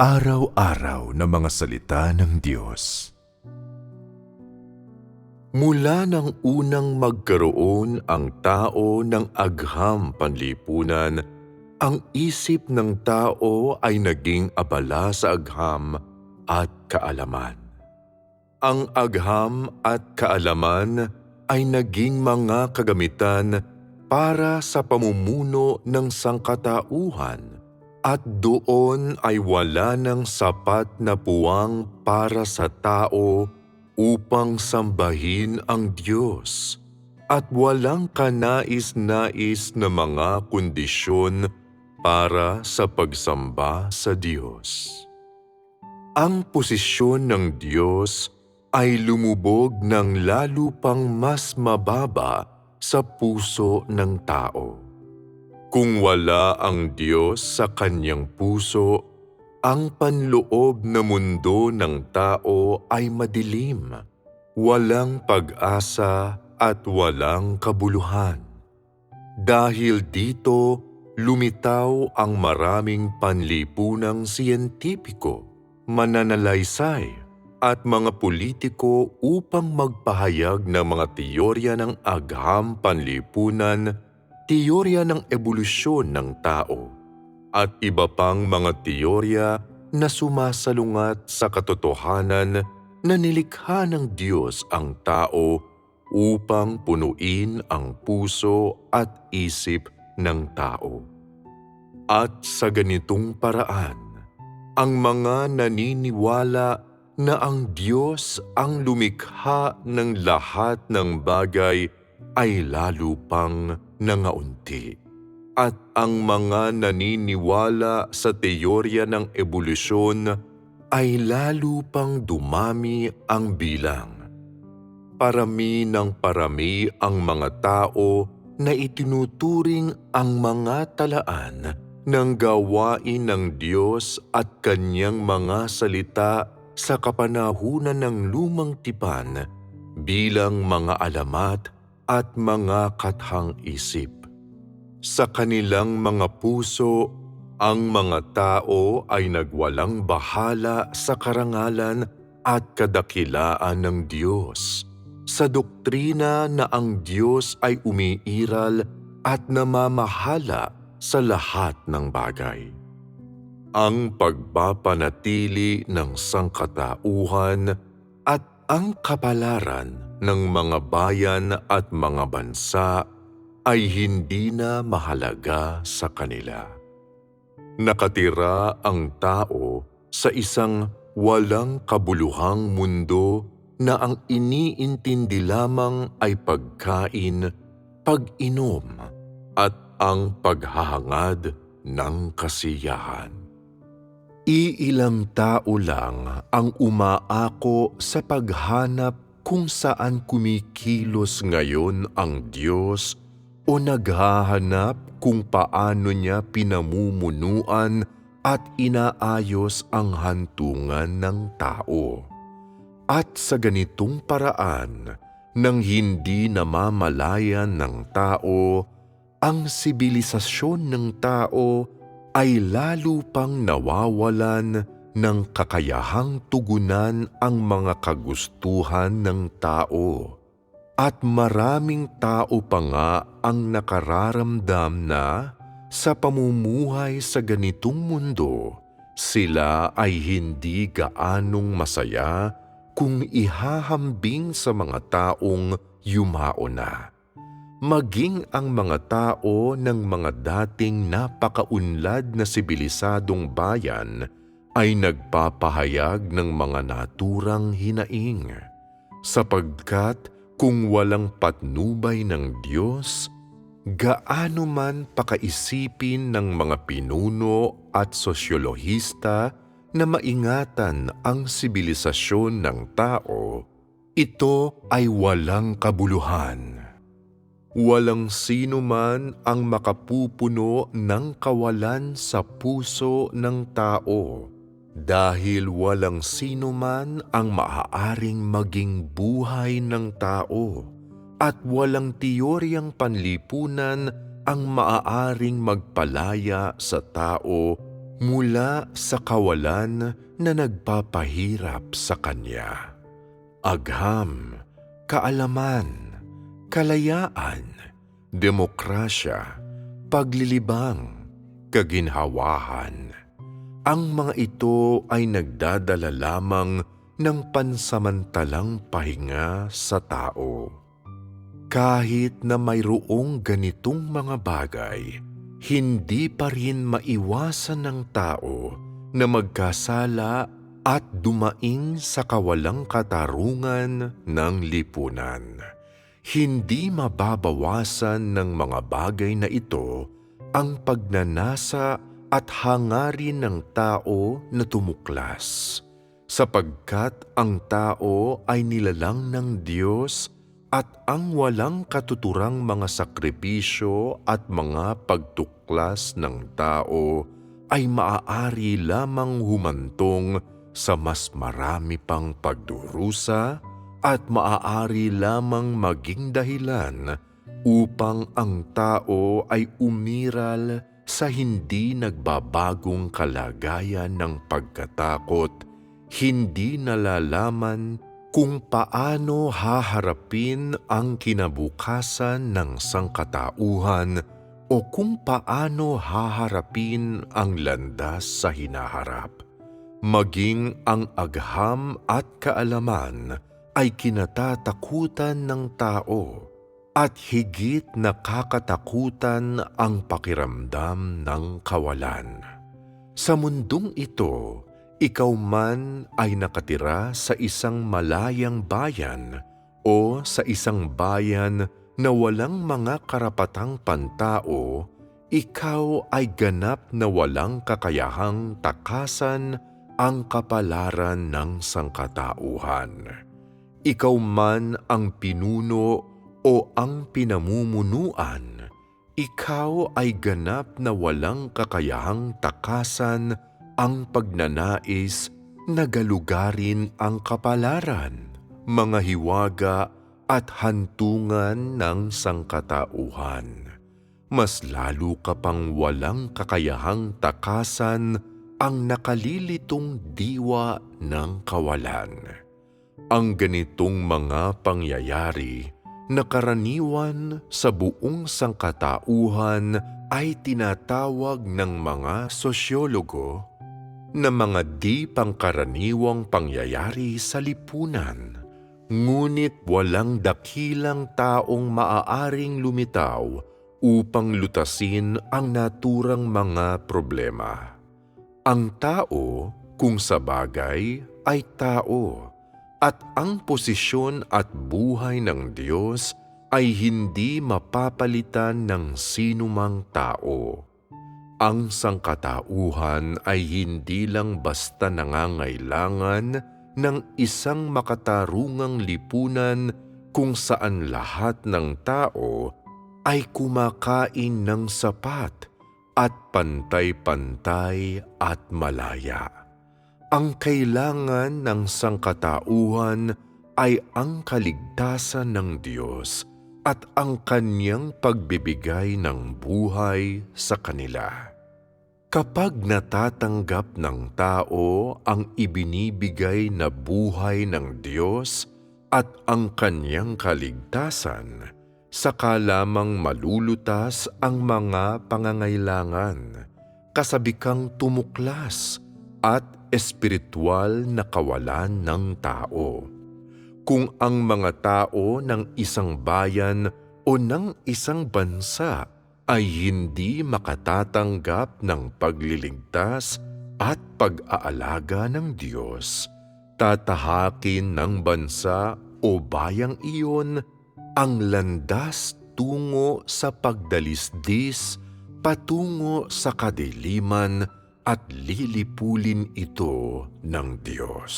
Araw-araw na mga salita ng Diyos. Mula nang unang magkaroon ang tao ng agham panlipunan, ang isip ng tao ay naging abala sa agham at kaalaman. Ang agham at kaalaman ay naging mga kagamitan para sa pamumuno ng sangkatauhan at doon ay wala ng sapat na puwang para sa tao upang sambahin ang Diyos at walang kanais-nais na mga kondisyon para sa pagsamba sa Diyos. Ang posisyon ng Diyos ay lumubog ng lalo pang mas mababa sa puso ng tao. Kung wala ang Diyos sa kanyang puso, ang panloob na mundo ng tao ay madilim, walang pag-asa at walang kabuluhan. Dahil dito, lumitaw ang maraming panlipunang siyentipiko, mananalaysay, at mga politiko upang magpahayag ng mga teorya ng agham panlipunan, teorya ng ebolusyon ng tao, at iba pang mga teorya na sumasalungat sa katotohanan na nilikha ng Diyos ang tao upang punuin ang puso at isip ng tao. At sa ganitong paraan, ang mga naniniwala na ang Diyos ang lumikha ng lahat ng bagay ay lalo pang nangaunti. At ang mga naniniwala sa teorya ng ebolusyon ay lalo pang dumami ang bilang. Parami ng parami ang mga tao na itinuturing ang mga talaan ng gawain ng Diyos at kanyang mga salita sa kapanahunan ng lumang tipan bilang mga alamat at mga kathang isip. Sa kanilang mga puso, ang mga tao ay nagwalang bahala sa karangalan at kadakilaan ng Diyos, sa doktrina na ang Diyos ay umiiral at namamahala sa lahat ng bagay ang pagpapanatili ng sangkatauhan at ang kapalaran ng mga bayan at mga bansa ay hindi na mahalaga sa kanila. Nakatira ang tao sa isang walang kabuluhang mundo na ang iniintindi lamang ay pagkain, pag-inom at ang paghahangad ng kasiyahan. Iilang tao lang ang umaako sa paghanap kung saan kumikilos ngayon ang Diyos o naghahanap kung paano niya pinamumunuan at inaayos ang hantungan ng tao. At sa ganitong paraan, nang hindi namamalayan ng tao, ang sibilisasyon ng tao ay lalo pang nawawalan ng kakayahang tugunan ang mga kagustuhan ng tao. At maraming tao pa nga ang nakararamdam na sa pamumuhay sa ganitong mundo, sila ay hindi gaanong masaya kung ihahambing sa mga taong yumao na maging ang mga tao ng mga dating napakaunlad na sibilisadong bayan ay nagpapahayag ng mga naturang hinaing. Sapagkat kung walang patnubay ng Diyos, gaano man pakaisipin ng mga pinuno at sosyolohista na maingatan ang sibilisasyon ng tao, ito ay walang kabuluhan Walang sino man ang makapupuno ng kawalan sa puso ng tao dahil walang sino man ang maaaring maging buhay ng tao at walang teoryang panlipunan ang maaaring magpalaya sa tao mula sa kawalan na nagpapahirap sa Kanya. Agham, kaalaman, kalayaan, demokrasya, paglilibang, kaginhawahan. Ang mga ito ay nagdadala lamang ng pansamantalang pahinga sa tao. Kahit na mayroong ganitong mga bagay, hindi pa rin maiwasan ng tao na magkasala at dumaing sa kawalang katarungan ng lipunan. Hindi mababawasan ng mga bagay na ito ang pagnanasa at hangarin ng tao na tumuklas, sapagkat ang tao ay nilalang ng Diyos at ang walang katuturang mga sakripisyo at mga pagtuklas ng tao ay maaari lamang humantong sa mas marami pang pagdurusa at maaari lamang maging dahilan upang ang tao ay umiral sa hindi nagbabagong kalagayan ng pagkatakot, hindi nalalaman kung paano haharapin ang kinabukasan ng sangkatauhan o kung paano haharapin ang landas sa hinaharap. Maging ang agham at kaalaman ay kinatatakutan ng tao at higit nakakatakutan ang pakiramdam ng kawalan. Sa mundong ito, ikaw man ay nakatira sa isang malayang bayan o sa isang bayan na walang mga karapatang pantao, ikaw ay ganap na walang kakayahang takasan ang kapalaran ng sangkatauhan. Ikaw man ang pinuno o ang pinamumunuan, ikaw ay ganap na walang kakayahang takasan ang pagnanais na galugarin ang kapalaran, mga hiwaga at hantungan ng sangkatauhan. Mas lalo ka pang walang kakayahang takasan ang nakalilitong diwa ng kawalan. Ang ganitong mga pangyayari na karaniwan sa buong sangkatauhan ay tinatawag ng mga sosyologo na mga di pangkaraniwang pangyayari sa lipunan. Ngunit walang dakilang taong maaaring lumitaw upang lutasin ang naturang mga problema. Ang tao, kung sa bagay, ay tao at ang posisyon at buhay ng Diyos ay hindi mapapalitan ng sinumang tao. Ang sangkatauhan ay hindi lang basta nangangailangan ng isang makatarungang lipunan kung saan lahat ng tao ay kumakain ng sapat at pantay-pantay at malaya. Ang kailangan ng sangkatauhan ay ang kaligtasan ng Diyos at ang kanyang pagbibigay ng buhay sa kanila. Kapag natatanggap ng tao ang ibinibigay na buhay ng Diyos at ang kanyang kaligtasan, saka lamang malulutas ang mga pangangailangan, kasabikang tumuklas at espiritual na kawalan ng tao. Kung ang mga tao ng isang bayan o ng isang bansa ay hindi makatatanggap ng pagliligtas at pag-aalaga ng Diyos, tatahakin ng bansa o bayang iyon ang landas tungo sa pagdalisdis patungo sa kadiliman at lilipulin ito ng Diyos.